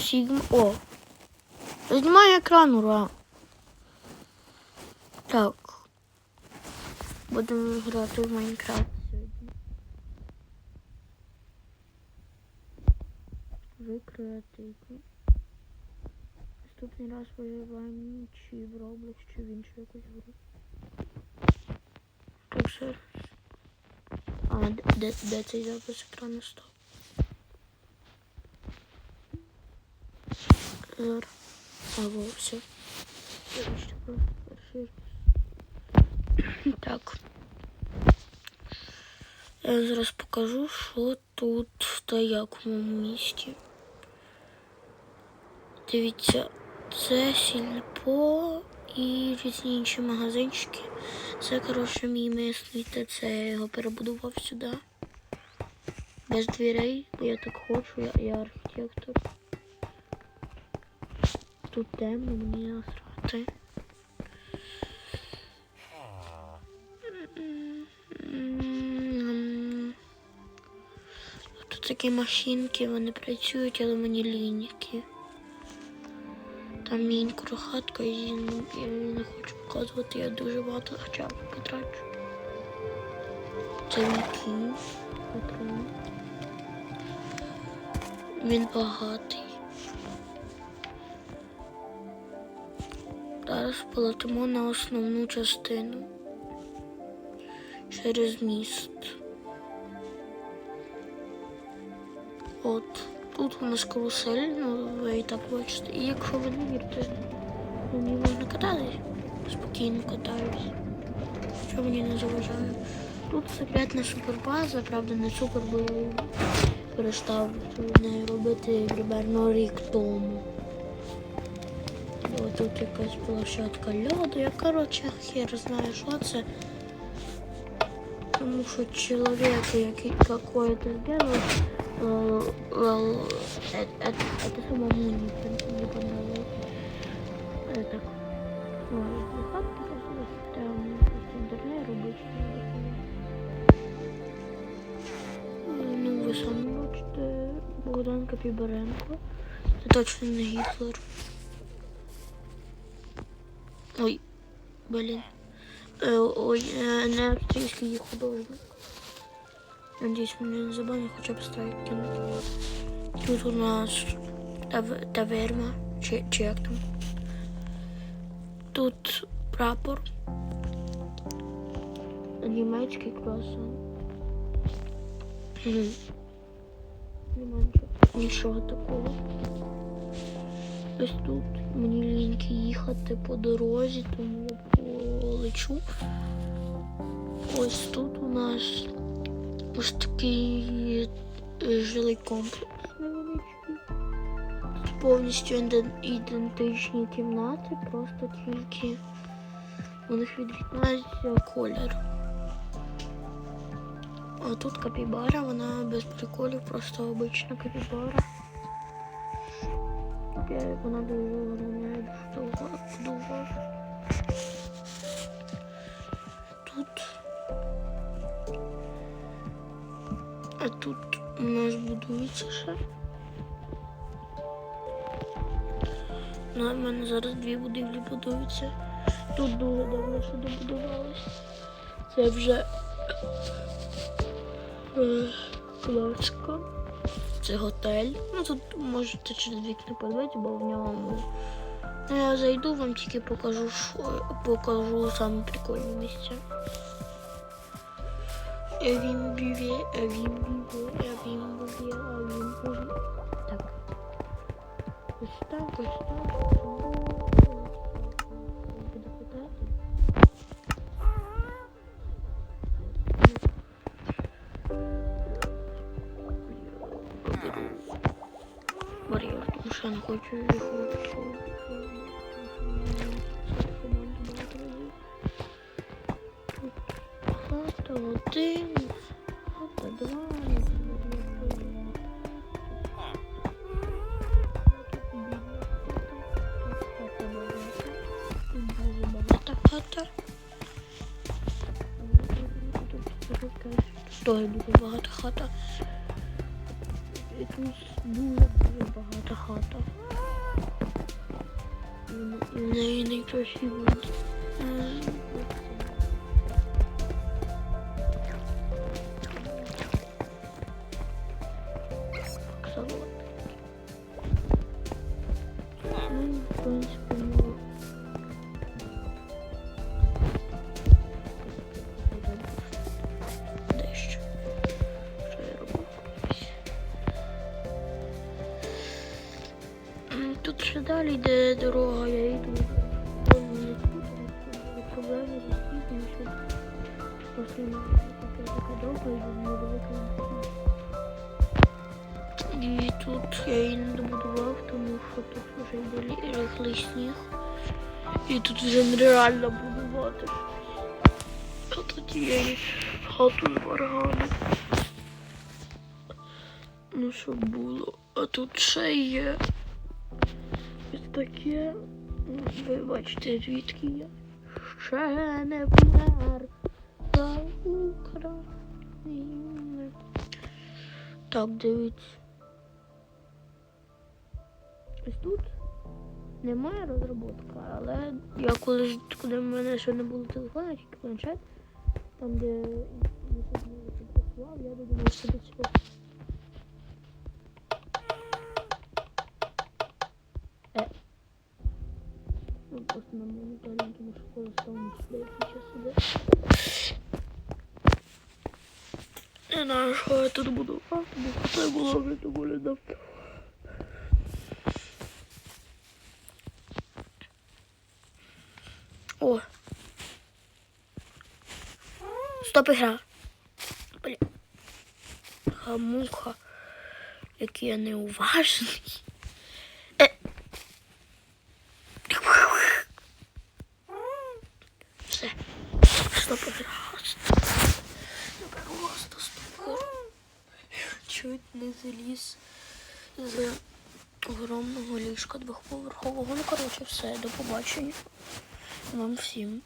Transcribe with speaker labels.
Speaker 1: Сігма. О! Знімаю екран, ура! Так. Будемо грати в Майнкрафт сьогодні. Ви креативні. Наступний раз виживання чи в Roblox, чи в іншу якусь гру. Так, все. А, де, де цей запис екрану став? Зараз. Або все. Так. Я зараз покажу, що тут та в моєму місті. Дивіться, це сільпо і різні магазинчики. Це, коротше, мій мисний ТЦ, я його перебудував сюди. Без дверей, бо я так хочу, я, я архітектор. Тут темно, мені насрати. Тут такі машинки, вони працюють, але мені лініки. Там міні-крохатка, і ну, я не хочу показувати, я дуже багато хоча б потрачу. Це мій кінь. Він багатий. Зараз полетимо на основну частину через міст. От тут у нас карусель, ну ви і так бачите. І якщо ви не вірите, мені можна кататись. Спокійно катаюсь. Що мені не заважає. Тут опять не супербаза, правда не супер, я перестав нею робити примерно рік тому О, тут якась площадка льоду. Я, коротше, хер знаю, що це. Тому що чоловік, який какой-то сделал, э, э, это, это, это самому не, не понравилось. Это, ой, не факт, просто там просто интернет обычно. Ну, ви самі бачите, Богдан Капібаренко. Це точно не Гітлер. Ой, блін. Е, ой, е, не художник. Надіюсь, мене не забанять, хоча страйк кинуть. Тут у нас тав- таверна, як там. Тут прапор. Німецький круасан. Нема нічого такого. Ось тут мені ліньки їхати по дорозі, тому полечу. Ось тут у нас ось такий е, жилий комплекс невеличкий. Повністю ідентичні кімнати, просто тільки у них відрізняється колір. А тут капібара, вона без приколів, просто обична капібара. Я- Вона дуже виглядає дуже довго. довго. Тут. А тут у нас будується ще. На мене зараз дві будівлі будуються. Тут дуже давно що добудувалось. Це вже е, площка. Це готель. Ну тут можете через вікна подивитися, бо в ньому. Ну, я зайду, вам тільки покажу, що покажу саме прикольне місце. Він бівє, він бівє. Так. Ось так, ось так. Марія, тому що я не хочу його. Хата один, хата два. Тут дуже багата хата. І тут дуже-дуже багато хата. І в неї. Йде дорога, я йду. Проблеми що машина така довга і не велика. І тут я її не добудував, тому що тут вже йде рихлий сніг. І тут вже нереально будувати. А тут є і хату з варганом. Ну, щоб було. А тут ще є ось таке. Ну, Ви бачите, звідки я ще не помер за Україну. Так, дивіться. Ось тут немає розробка, але я колись, коли в мене ще не було телефона, тільки планшет, там де я працював, я додумав собі цього. Просто на моніторі, тому що коли став сюди якийсь час. Не знаю, що я тут буду. А, бо це було вже доволі давно. О. Стоп ігра. Бля. Хамуха. Який я неуважний. Е. Все. Стоп ігра. Просто стоп. Чуть не заліз з огромного ліжка двохповерхового. Ну, коротше, все, до побачення. Вам всім.